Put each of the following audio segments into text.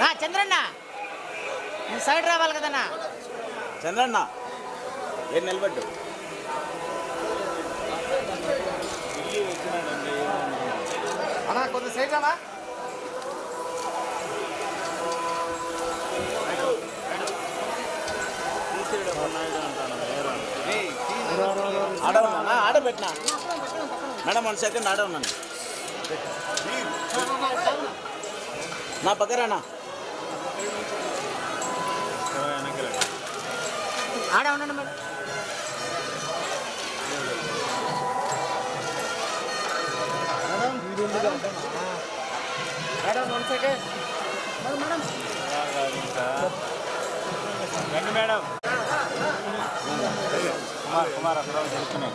రా చంద్రన్న. నువ్వు సైడ్ రావాలి కదన్నా. చంద్రన్న ఏం నిలబడ్డు? అన్నా కొద్ది సైడ్ అన్నా ఆడ ఉన్నా ఆడ పెట్టినా? మేడం వన్ సెకండ్ ఆడ ఉన్నాను నా పక్కరానా ఆడే ఉండండి మేడం మేడం వన్ సెకండ్ రండి మేడం. కుమార్ కుమార్ అక్కడ తెలుస్తున్నాయి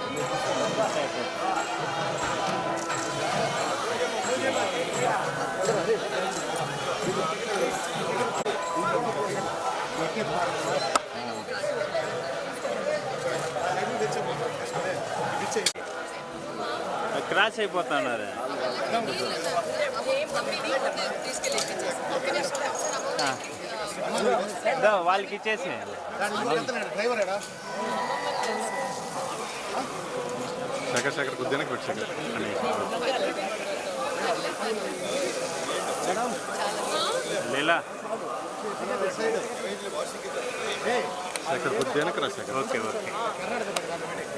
క్రాష్ అయిపోతున్నారు. వాళ్ళకి ఇచ్చేసి డ్రైవర్ ఏడా శేఖర్ శేఖర్ కొద్దిగా పెట్టు శేఖర్ అని లీలా. శేఖర్ కొద్దిగా రా శేఖర్ ఓకే ఓకే.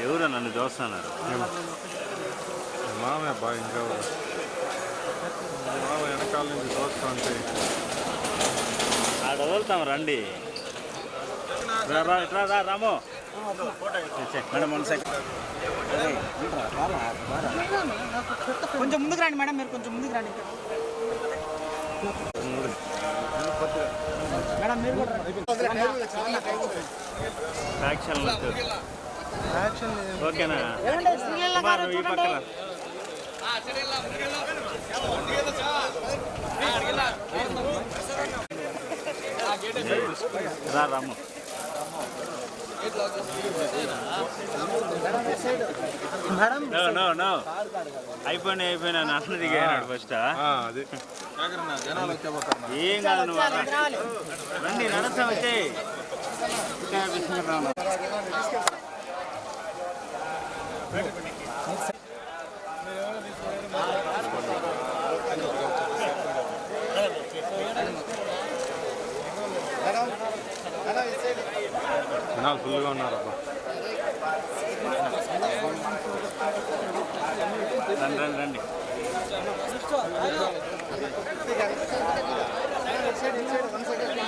ఎవరు నన్ను చూస్తున్నారు? మామే బాగా ఇంకా మామ వెనకాల నుంచి చూస్తా అంటే ఆడ వదులుతాం రండి. రా, రాము. మేడం వన్ సెకండ్ కొంచెం ముందుకు రండి మేడం మీరు కొంచెం ముందుకు రండి. మేడం మీరు కూడా రండి. యాక్షన్ ఓకేనా? ఈ. పక్కన. Ramu madam no no no అయిపోయినా అయిపోయినా నాన్న దిగాడు ఫస్ట్ ఏం కాదు నువ్వు రండి నడుస్తా వచ్చే జనాలు ఫుల్గా ఉన్నారు అబ్బా. రండి రండి రండి.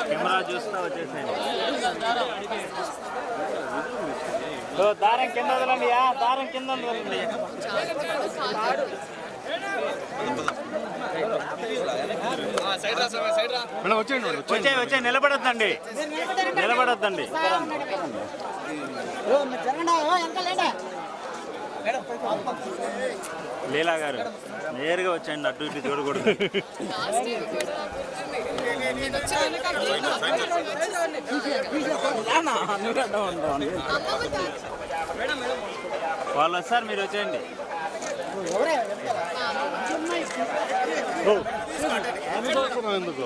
కెమెరా చూస్తా వచ్చేసేయండి. దారం కింద వదలండి దారం కింద వదలండి. మేడం వచ్చేయండి మేడం వచ్చే వచ్చే లీలా గారు నేరుగా వచ్చేయండి అటు ఇటు చూడకూడదు. వాళ్ళు వస్తారు మీరు వచ్చేయండి. ఎవరే? అందుకోసం ఎందుకు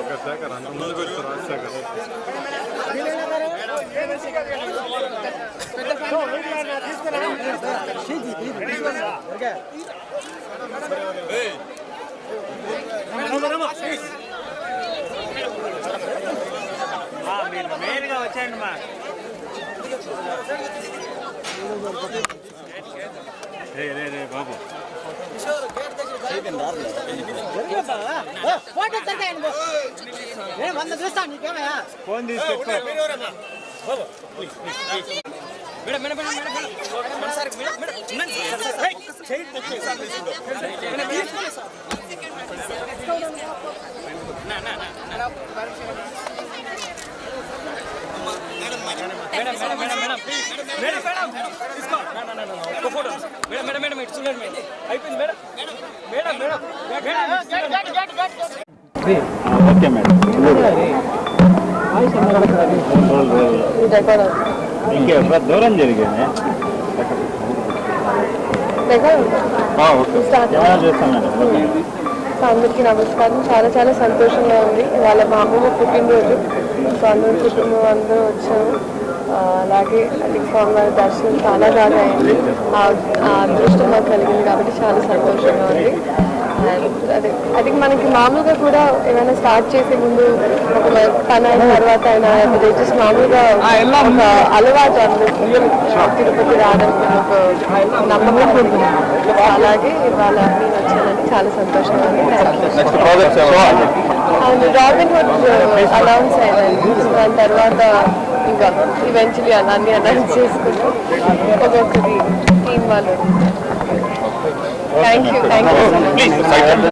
ఒక అంత ముందుకు వచ్చి రాజశేఖర్ ఆ, మెయిన్గా వచ్చేయండి మా రే రే రే బాబు ఫోటో బావ. ఏ, వంద చూస్తా నీకేమయ్యా ఫోన్ తీసుకొచ్చుకో ఓకే మేడం మూడు రోజులు ఇంకెక్కడ దూరం జరిగింది ఏమైనా చేస్తాం మేడం సో అందరికీ నమస్కారం. చాలా చాలా సంతోషంగా ఉంది. వాళ్ళ మా అమ్మమ్మ పుట్టినరోజు సో అందరూ కుటుంబం అందరూ వచ్చాము అలాగే అది స్వామివారి దర్శనం చాలా బాగా అయింది. ఆ అదృష్టం మాకు కలిగింది కాబట్టి చాలా సంతోషంగా ఉంది. అదే అది మనకి మామూలుగా కూడా ఏమైనా స్టార్ట్ చేసే ముందు ఒక పని అయిన తర్వాత అయినా లేకపోతే జస్ట్ మామూలుగా ఒక అలవాటు తిరుపతి రావడానికి ఒక నమ్మకం ఉంటుంది అలాగే ఇవాళ నేను వచ్చానని చాలా సంతోషంగా ఉంది. You. అవును రాబిన్ హుడ్ అనౌన్స్ అయ్యాను సో దాని తర్వాత ఇంకా ఈవెన్చువలీ అలా అన్ని అనౌన్స్ చేసుకుంటూ ఒక్కొక్కటి టీం వాళ్ళు. Thank you thank you